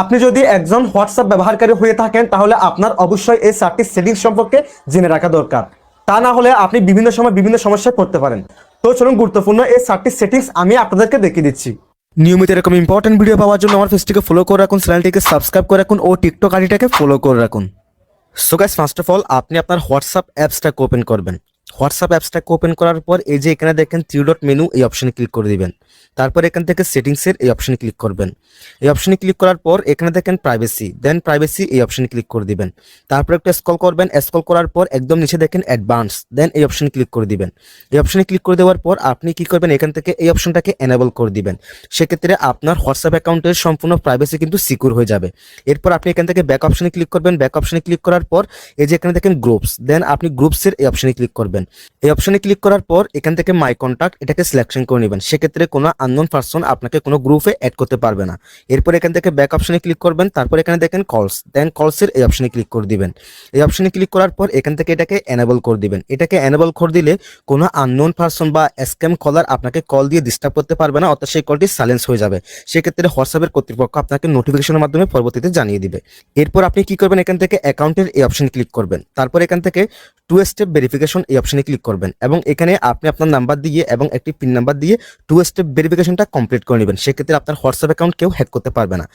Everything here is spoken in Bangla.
আপনি যদি একজন হোয়াটসঅ্যাপ ব্যবহারকারী হয়ে থাকেন, তাহলে আপনার অবশ্যই এই চারটি সেটিংস সম্পর্কে জেনে রাখা দরকার। তা না হলে আপনি বিভিন্ন সময় বিভিন্ন সমস্যায় পড়তে পারেন। তো চলুন গুরুত্বপূর্ণ এই চারটি সেটিংস আমি আপনাদেরকে দেখিয়ে দিচ্ছি। নিয়মিত এরকম ইম্পর্টেন্ট ভিডিও পাওয়ার জন্য আমার ফেসটিকে ফলো করে রাখুন চ্যানেলটিকে সাবস্ক্রাইব করে রাখুন ও টিকটক আইডিটাকে ফলো করে রাখুন। So guys first of all আপনি আপনার হোয়াটসঅ্যাপ অ্যাপসটাকে ওপেন করবেন। হোয়াটসঅ্যাপ অ্যাপসটাকে ওপেন করার পর এই যে এখানে দেখেন থ্রি ডট মেনু এই অপশনে ক্লিক করে দিবেন। তারপর এখান থেকে সেটিংসের এই অপশনে ক্লিক করবেন। এই অপশনে ক্লিক করার পর এখানে দেখেন প্রাইভেসি দেন প্রাইভেসি এই অপশনে ক্লিক করে দিবেন। তারপর একটু স্কল করবেন স্ক্রল করার পর একদম নিচে দেখেন অ্যাডভান্স দেন এই অপশনে ক্লিক করে দিবেন। এই অপশনে ক্লিক করে দেওয়ার পর আপনি কি করবেন, এখান থেকে এই অপশনটাকে এনেবল করে দিবেন। সেক্ষেত্রে আপনার হোয়াটসঅ্যাপ অ্যাকাউন্টের সম্পূর্ণ প্রাইভেসি কিন্তু সিকিউর হয়ে যাবে। এরপর আপনি এখান থেকে ব্যাক অপশনে ক্লিক করবেন। ব্যাক অপশনে ক্লিক করার পর এই যে এখানে দেখেন গ্রুপস দেন আপনি গ্রুপসের এই অপশনে ক্লিক করবেন। এই অপশনে ক্লিক করার পর এখান থেকে মাই কন্ট্যাক্ট এটাকে সিলেকশন করে নেবেন। সেক্ষেত্রে কোনো আননোন পার্সন আপনাকে কোনো গ্রুপে অ্যাড করতে পারবে না। এরপর এখান থেকে ব্যাক অপশনে ক্লিক করবেন। তারপর এখানে দেখেন কলস দেন কলসের এই অপশনে ক্লিক করে দিবেন। এই অপশনে ক্লিক করার পর এখান থেকে এটাকে এনেবল করে দিবেন। এটাকে এনেবল করে দিলে কোনো আননোন পার্সন বা স্ক্যাম কলার আপনাকে কল দিয়ে ডিস্টার্ব করতে পারবে না, অর্থাৎ সেই কলটি সাইলেন্স হয়ে যাবে। সেক্ষেত্রে হোয়াটসঅ্যাপের কর্তৃপক্ষ আপনাকে নোটিফিকেশনের মাধ্যমে পরবর্তীতে জানিয়ে দিবে। এরপর আপনি কি করবেন? এখান থেকে অ্যাকাউন্টের এই অপশনে ক্লিক করবেন। তারপর এখান থেকে টু স্টেপ ভেরিফিকেশন এই অপশনে ক্লিক করবেন এবং এখানে আপনি আপনার নাম্বার দিয়ে এবং একটি পিন নাম্বার দিয়ে টু স্টেপ ভেরিফিকেশনটা কমপ্লিট করে নেবেন। সেক্ষেত্রে আপনার হোয়াটসঅ্যাপ অ্যাকাউন্ট কেউ হ্যাক করতে পারবে না।